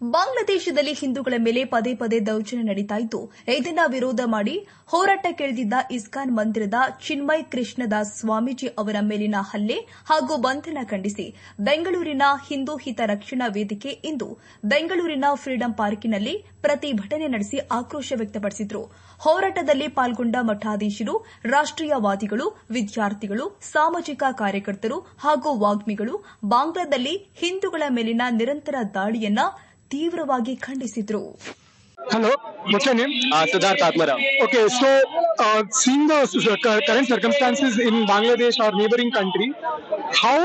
ಬಾಂಗ್ಲಾದೇಶದಲ್ಲಿ ಹಿಂದೂಗಳ ಮೇಲೆ ಪದೇ ಪದೇ ದೌರ್ಜನ್ಯ ನಡೀತಾ ಇದ್ದು ಇದನ್ನ ವಿರೋಧ ಮಾಡಿ ಹೋರಾಟಕ್ಕಿಳಿದಿದ್ದ ಇಸ್ಕಾನ್ ಮಂದಿರದ ಚಿನ್ಮಯ್ ಕೃಷ್ಣದಾಸ್ ಸ್ವಾಮೀಜಿ ಅವರ ಮೇಲಿನ ಹಲ್ಲೆ ಹಾಗೂ ಬಂಧನ ಖಂಡಿಸಿ ಬೆಂಗಳೂರಿನ ಹಿಂದೂ ಹಿತ ರಕ್ಷಣಾ ವೇದಿಕೆ ಇಂದು ಬೆಂಗಳೂರಿನ ಫ್ರೀಡಂ ಪಾರ್ಕಿನಲ್ಲಿ ಪ್ರತಿಭಟನೆ ನಡೆಸಿ ಆಕ್ರೋಶ ವ್ಯಕ್ತಪಡಿಸಿದರು. ಹೋರಾಟದಲ್ಲಿ ಪಾಲ್ಗೊಂಡ ಮಠಾಧೀಶರು ರಾಷ್ಟೀಯವಾದಿಗಳು ವಿದ್ಯಾರ್ಥಿಗಳು, ಸಾಮಾಜಿಕ ಕಾರ್ಯಕರ್ತರು ಹಾಗೂ ವಾಗ್ಮಿಗಳು ಬಾಂಗ್ಲಾದಲ್ಲಿ ಹಿಂದೂಗಳ ಮೇಲಿನ ನಿರಂತರ ದಾಳಿಯನ್ನ ತೀವ್ರವಾಗಿ ಖಂಡಿಸಿದರು Hello, what's your name? Uh, Siddharth Atmarao. Okay, so uh, seeing the s- s- cu- current circumstances in Bangladesh, our neighboring country, how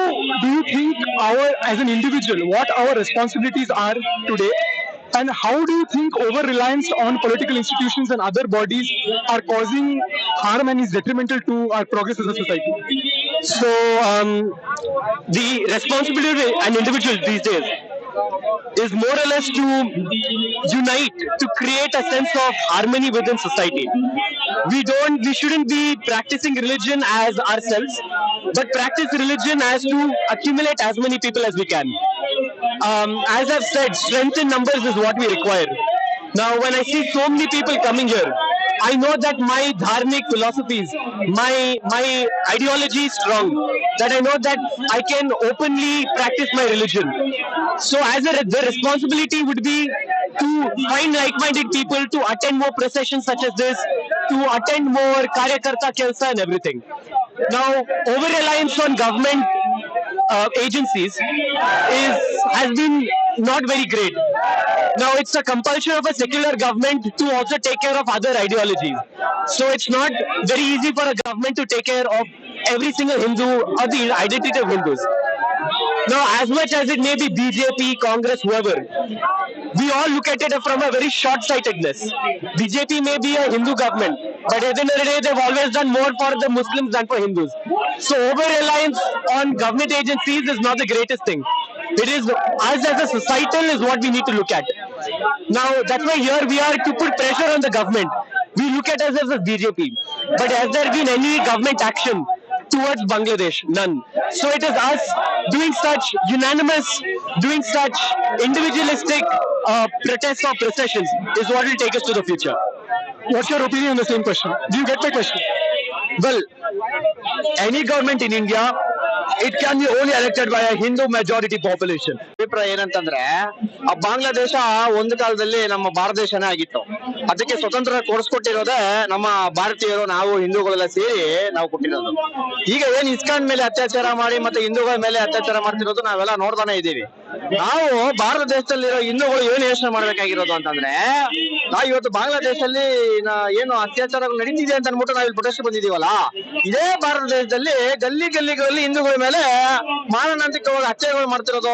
do you think our, as an individual, what our responsibilities are today? And how do you think over reliance on political institutions and other bodies are causing harm and is detrimental to our progress as a society? So, um, the responsibility of an individual these days is more or less to unite, to create a sense of harmony within society. We don't, we shouldn't be practicing religion as ourselves, but practice religion as to accumulate as many people as we can. Um, as I've said, strength in numbers is what we require. Now, when I see so many people coming here, I know that my dharmic philosophies, my my ideology is strong. That I know that I can openly practice my religion. So, as a the responsibility would be to find like-minded people to attend more processions such as this, to attend more karyakarta kelsa and everything. Now, over reliance on government uh, agencies is has been not very great. Now it's a compulsion of a secular government to also take care of other ideologies. So it's not very easy for a government to take care of every single Hindu or the identity of Hindus. Now, as much as it may be BJP, Congress, whoever, we all look at it from a very short-sightedness. BJP may be a Hindu government, but at the end of the day, they've always done more for the Muslims than for Hindus. So over-reliance on government agencies is not the greatest thing. It is us as a societal is what we need to look at. Now that's why here we are to put pressure on the government. We look at us as a BJP, but has there been any government action towards Bangladesh? None. So it is us doing such unanimous, doing such individualistic uh, protests or processions is what will take us to the future. What's your opinion on the same question? Do you get my question? Well, any government in India, it can be only elected by Hindu majority population. ಅಭಿಪ್ರಾಯ ಏನಂತಂದ್ರೆ, ಆ ಬಾಂಗ್ಲಾದೇಶ ಒಂದು ಕಾಲದಲ್ಲಿ ನಮ್ಮ ಭಾರತ ದೇಶನೇ ಆಗಿತ್ತು. ಅದಕ್ಕೆ ಸ್ವತಂತ್ರ ಕೊಡಿಸ್ಕೊಟ್ಟಿರೋದೇ ನಮ್ಮ ಭಾರತೀಯರು, ನಾವು ಹಿಂದೂಗಳೆಲ್ಲ ಸೇರಿ ನಾವು ಕೊಟ್ಟಿರೋದು. ಈಗ ಏನ್ ಇಸ್ಕಾನ್ ಮೇಲೆ ಅತ್ಯಾಚಾರ ಮಾಡಿ ಮತ್ತೆ ಹಿಂದೂಗಳ ಮೇಲೆ ಅತ್ಯಾಚಾರ ಮಾಡ್ತಿರೋದು ನಾವೆಲ್ಲ ನೋಡ್ತಾನೆ ಇದೀವಿ ನಾವು ಭಾರತ ದೇಶದಲ್ಲಿರೋ ಹಿಂದೂಗಳು ಏನ್ ಯೋಚನೆ ಮಾಡ್ಬೇಕಾಗಿರೋದು ಅಂತಂದ್ರೆ ನಾವು ಇವತ್ತು ಬಾಂಗ್ಲಾದೇಶದಲ್ಲಿ ಏನು ಅತ್ಯಾಚಾರಗಳು ನಡೀತಿದೆ ಅಂತ ಅನ್ಬಿಟ್ಟು ನಾವು ಇಲ್ಲಿ ಪ್ರೊಟೆಸ್ಟ್ ಬಂದಿದೀವಲ್ಲ ಇದೇ ಭಾರತ ದೇಶದಲ್ಲಿ ಗಲ್ಲಿ ಗಲ್ಲಿಗಳಲ್ಲಿ ಹಿಂದೂಗಳ ಮೇಲೆ ಮಾರಣಾಂತಿಕವಾಗಿ ಹತ್ಯೆಗಳು ಮಾಡ್ತಿರೋದು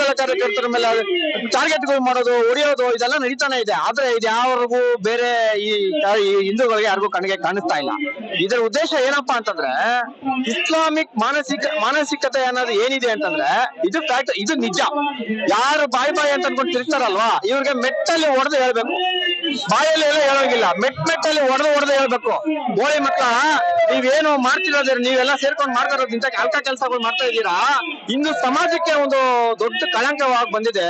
ದಳ ಕಾರ್ಯಕರ್ತರ ಮೇಲೆ ಟಾರ್ಗೆಟ್ಗಳು ಮಾಡೋದು, ಹೊಡೆಯೋದು, ಇದೆಲ್ಲ ನಡೀತಾನೆ ಇದೆ. ಆದ್ರೆ ಇದು ಬೇರೆ ಈ ಈ ಹಿಂದೂಗಳಿಗೆ ಯಾರಿಗೂ ಕಣ್ಣಿಗೆ ಕಾಣಿಸ್ತಾ ಇಲ್ಲ. ಇದರ ಉದ್ದೇಶ ಏನಪ್ಪಾ ಅಂತಂದ್ರೆ ಇಸ್ಲಾಮಿಕ್ ಮಾನಸಿಕ ಮಾನಸಿಕತೆ ಅನ್ನೋದು ಏನಿದೆ ಅಂತಂದ್ರೆ ಇದು ಫ್ಯಾಕ್ಟ್ ಇದು ನಿಜ. ಯಾರು ಬಾಯಿ ಬಾಯಿ ಅಂತ ಅನ್ಕೊಂಡು ತಿರ್ತಾರಲ್ವಾ ಇವ್ರಿಗೆ ಮೆಟ್ಟಲ್ಲಿ ಹೊಡೆದು ಹೇಳ್ಬೇಕು. ಬಾಯಲ್ಲಿ ಎಲ್ಲ ಹೇಳೋಂಗಿಲ್ಲ. ಮೆಟ್ ಮೆಟ್ಟಲ್ಲಿ ಹೊಡೆದು ಹೊಡೆದು ಹೇಳ್ಬೇಕು. ಗೋಳಿ ಮಕ್ಕಳ, ನೀವೇನು ಮಾಡ್ತಿರೋದ್ರ ನೀವೆಲ್ಲ ಸೇರ್ಕೊಂಡು ಮಾಡ್ತಾ ಇರೋದು ಅಲ್ಕ ಕೆಲಸಗಳು ಮಾಡ್ತಾ ಇದ್ದೀರಾ? ಇನ್ನು ಸಮಾಜಕ್ಕೆ ಒಂದು ದೊಡ್ಡ ಕಳಂಕವಾಗಿ ಬಂದಿದೆ.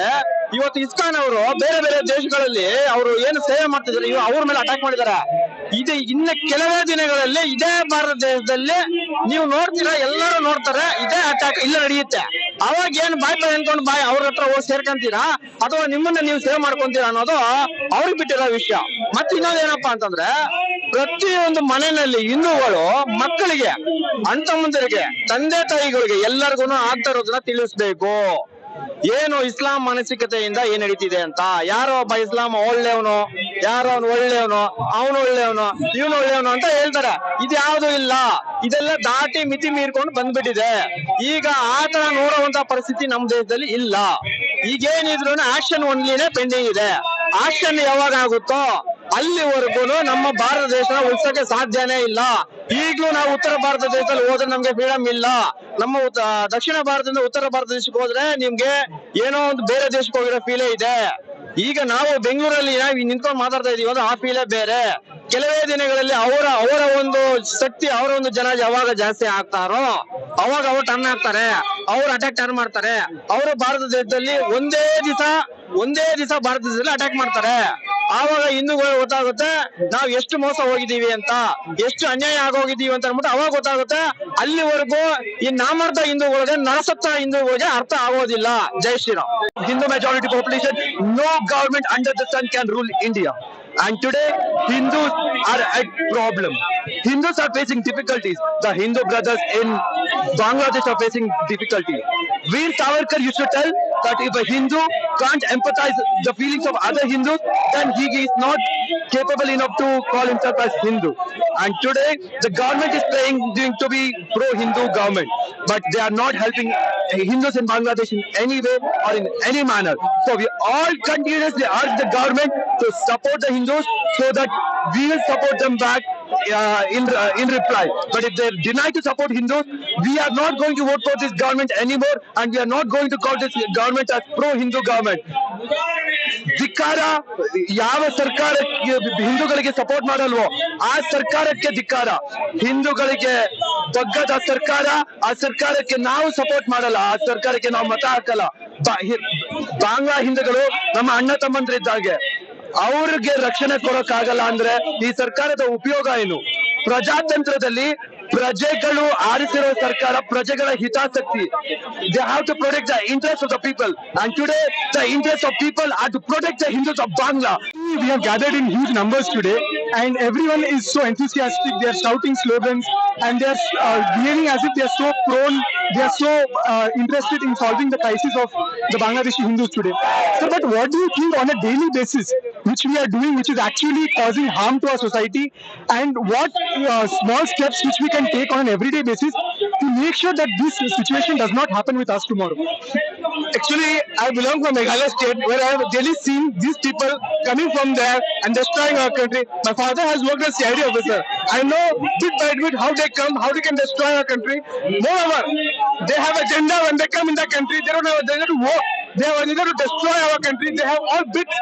ಇವತ್ತು ಇಸ್ಕಾನ್ ಅವರು ಬೇರೆ ಬೇರೆ ದೇಶಗಳಲ್ಲಿ ಅವರು ಏನು ಸೇವೆ ಮಾಡ್ತಿದ್ದಾರೆ ಇವ ಅವ್ರ ಮೇಲೆ ಅಟ್ಯಾಕ್ ಮಾಡಿದ್ದಾರೆ. ಇದು ಇನ್ನ ಕೆಲವೇ ದಿನಗಳಲ್ಲಿ ಇದೇ ಭಾರತ ದೇಶದಲ್ಲಿ ನೀವು ನೋಡ್ತೀರಾ, ಎಲ್ಲರೂ ನೋಡ್ತಾರೆ, ಇದೇ ಅಟ್ಯಾಕ್ ಇಲ್ಲ ನಡೆಯುತ್ತೆ. ಅವಾಗ ಏನ್ ಬಾಯ್ ಬಾಯ್ ಅನ್ಕೊಂಡು ಬಾಯ್ ಅವ್ರ ಹತ್ರ ಹೋಗಿ ಸೇರ್ಕೊಂತೀರಾ, ಅಥವಾ ನಿಮ್ಮನ್ನ ನೀವು ಸೇವ್ ಮಾಡ್ಕೊಂತೀರಾ ಅನ್ನೋದು ಅವ್ರಿಗೆ ಬಿಟ್ಟಿರೋ ವಿಷಯ. ಮತ್ತೆ ಇನ್ನೊಂದು ಏನಪ್ಪಾ ಅಂತಂದ್ರೆ, ಪ್ರತಿಯೊಂದು ಮನೆಯಲ್ಲಿ ಹಿಂದೂಗಳು ಮಕ್ಕಳಿಗೆ, ಅಣ್ಣ ತಂದೆ ತಾಯಿಗಳಿಗೆ ಎಲ್ಲರಿಗೂ ಆಗ್ತಾ ಇರೋದನ್ನ ತಿಳಿಸ್ಬೇಕು. ಏನು ಇಸ್ಲಾಂ ಮಾನಸಿಕತೆಯಿಂದ ಏನ್ ನಡೀತಿದೆ ಅಂತ? ಯಾರೋ ಒಬ್ಬ ಇಸ್ಲಾಂ ಒಳ್ಳೆಯವನು, ಯಾರೋ ಅವನು ಒಳ್ಳೆಯವನು ಅವನು ಒಳ್ಳೆಯವನು, ಇವನು ಒಳ್ಳೆಯವನು ಅಂತ ಹೇಳ್ತಾರೆ. ಇದು ಯಾವ್ದು ಇಲ್ಲ. ಇದೆಲ್ಲ ದಾಟಿ ಮಿತಿ ಮೀರ್ಕೊಂಡು ಬಂದ್ಬಿಟ್ಟಿದೆ. ಈಗ ಆತರ ನೋಡುವಂತ ಪರಿಸ್ಥಿತಿ ನಮ್ ದೇಶದಲ್ಲಿ ಇಲ್ಲ. ಈಗೇನಿದ್ರು ಆಕ್ಷನ್ ಒನ್ಲಿನೇ ಪೆಂಡಿಂಗ್ ಇದೆ. ಆಕ್ಷನ್ ಯಾವಾಗ ಆಗುತ್ತೋ ಅಲ್ಲಿವರೆಗೂ ನಮ್ಮ ಭಾರತ ದೇಶ ಉಳಿಸೋಕೆ ಸಾಧ್ಯನೇ ಇಲ್ಲ. ಈಗಲೂ ನಾವು ಉತ್ತರ ಭಾರತ ದೇಶದಲ್ಲಿ ಹೋದ್ರೆ ನಮ್ಗೆ ಫ್ರೀಡಮ್ ಇಲ್ಲ. ನಮ್ಮ ದಕ್ಷಿಣ ಭಾರತದಿಂದ ಉತ್ತರ ಭಾರತ ದೇಶಕ್ಕೆ ಹೋದ್ರೆ ನಿಮ್ಗೆ ಏನೋ ಒಂದು ಬೇರೆ ದೇಶಕ್ಕೆ ಹೋಗಿರೋ ಫೀಲೇ ಇದೆ. ಈಗ ನಾವು ಬೆಂಗಳೂರಲ್ಲಿ ನಾವು ನಿಂತ್ಕೊಂಡು ಮಾತಾಡ್ತಾ ಇದೀವಿ ಅಂದ್ರೆ ಆ ಫೀಲೇ ಬೇರೆ. ಕೆಲವೇ ದಿನಗಳಲ್ಲಿ ಅವರ ಅವರ ಒಂದು ಶಕ್ತಿ, ಅವರ ಒಂದು ಜನ ಯಾವಾಗ ಜಾಸ್ತಿ ಆಗ್ತಾರೋ, ಅವಾಗ ಅವ್ರು ಟರ್ನ್ ಆಗ್ತಾರೆ. ಅವ್ರು ಅಟ್ಯಾಕ್ ಟರ್ನ್ ಮಾಡ್ತಾರೆ. ಅವರು ಭಾರತ ದೇಶದಲ್ಲಿ ಒಂದೇ ದಿವಸ ಒಂದೇ ದಿವಸ ಭಾರತ ದೇಶದಲ್ಲಿ ಅಟ್ಯಾಕ್ ಮಾಡ್ತಾರೆ. ಆವಾಗ ಹಿಂದೂಗಳು ಗೊತ್ತಾಗುತ್ತೆ ನಾವ್ ಎಷ್ಟು ಮೋಸ ಹೋಗಿದ್ದೀವಿ ಅಂತ ಎಷ್ಟು ಅನ್ಯಾಯ ಆಗೋಗಿದೀವಿ ಅಂತ ಅಂದ್ಬಿಟ್ಟು ಅವಾಗ ಗೊತ್ತಾಗುತ್ತೆ ಅಲ್ಲಿವರೆಗೂ ಈ ನಾಮರ್ಥ ಹಿಂದೂಗಳಿಗೆ ನರಸತ್ತ ಹಿಂದೂಗಳಿಗೆ ಅರ್ಥ ಆಗೋದಿಲ್ಲ ಜೈ Shriram Hindu majority population no government under the sun can rule India And today, Hindus are at problem. Hindus are facing difficulties. The Hindu brothers in Bangladesh are facing difficulty. Veer Savarkar used to tell that if a Hindu can't empathize the feelings of other Hindus, then he is not capable enough to call himself as Hindu. And today, the government is playing to be pro-Hindu government, but they are not helping Hindus in Bangladesh in any way or in any manner. So we all continuously urge the government to support the Hindus so that we will support them back uh, in uh, in reply. But if they deny to support Hindus, we are not going to vote for this government anymore, and we are not going to call this government as pro-Hindu government. ಧಿಕ್ಕಾರ ಯಾವ ಸರ್ಕಾರಕ್ಕೆ ಹಿಂದೂಗಳಿಗೆ support ಮಾಡಲ್ವೋ ಆ ಸರ್ಕಾರಕ್ಕೆ ಧಿಕ್ಕಾರ ಹಿಂದೂಗಳಿಗೆ ಬಗ್ಗದ ಸರ್ಕಾರ ಆ ಸರ್ಕಾರಕ್ಕೆ ನಾವು ಸಪೋರ್ಟ್ ಮಾಡಲ್ಲ ಆ ಸರ್ಕಾರಕ್ಕೆ ನಾವು ಮತ ಹಾಕಲ್ಲ ಬಾಂಗ್ಲಾ ಹಿಂದೂಗಳು ನಮ್ಮ ಅಣ್ಣ ತಮ್ಮಂದ್ರಿದ್ದಾಗೆ ಅವ್ರಿಗೆ ರಕ್ಷಣೆ ಕೊಡೋಕ್ಕಾಗಲ್ಲ ಅಂದ್ರೆ ಈ ಸರ್ಕಾರದ ಉಪಯೋಗ ಏನು? ಪ್ರಜಾತಂತ್ರದಲ್ಲಿ ಪ್ರಜೆಗಳು ಆರಿಸಿರೋ ಸರ್ಕಾರ, ಪ್ರಜೆಗಳ ಹಿತಾಸಕ್ತಿ. They have to protect interest of the people and today the interest of people are to protect the Hindus of Bangla we ಹ್ gathered in huge numbers today and everyone is so enthusiastic they are shouting slogans and they are behaving as if they are so prone they are so interested in solving the crisis of the Bangladeshi Hindus today but what you think on a daily basis which we are doing, which is actually causing harm to our society, and what uh, small steps which we can take on an everyday basis to make sure that this situation does not happen with us tomorrow? Actually, I belong from Meghalaya state where I have daily seen these people coming from there and destroying our country. My father has worked as CID officer. I know bit by bit how they come, how they can destroy our country. Moreover, they have agenda when they come in the country. They don't have agenda to work. They have agenda to destroy our country. They have all bits.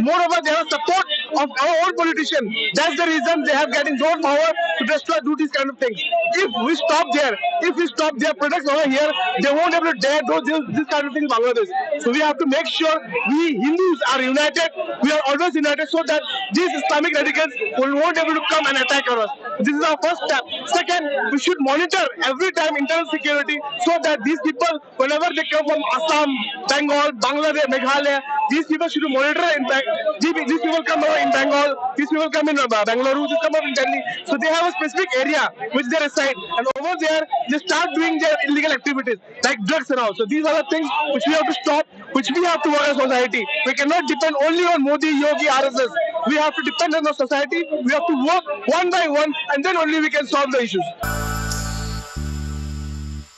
Moreover, they have support of our own politician. That's the reason they have getting more power to destroy, do these kind of things. If we stop there, if we stop their products over here, they won't able to dare do this, this kind of thing in Bangladesh. So we have to make sure we Hindus are united. We are always united so that these Islamic radicals will won't able to come and attack us. This is our first step. Second, we should monitor every time internal security so that these people, whenever they come from Assam, Bengal, Bangladesh, Meghalaya, these people should monitor in these people come in Bengal, these people come in uh, Bangalore, these come in Delhi. So they have a specific area which they reside, and over there they start doing their illegal activities like drugs and all. So these are the things which we have to stop, which we have to work as society. We cannot depend only on Modi, Yogi, RSS. We have to depend on the society. We have to work one by one, and then only we can solve the issues.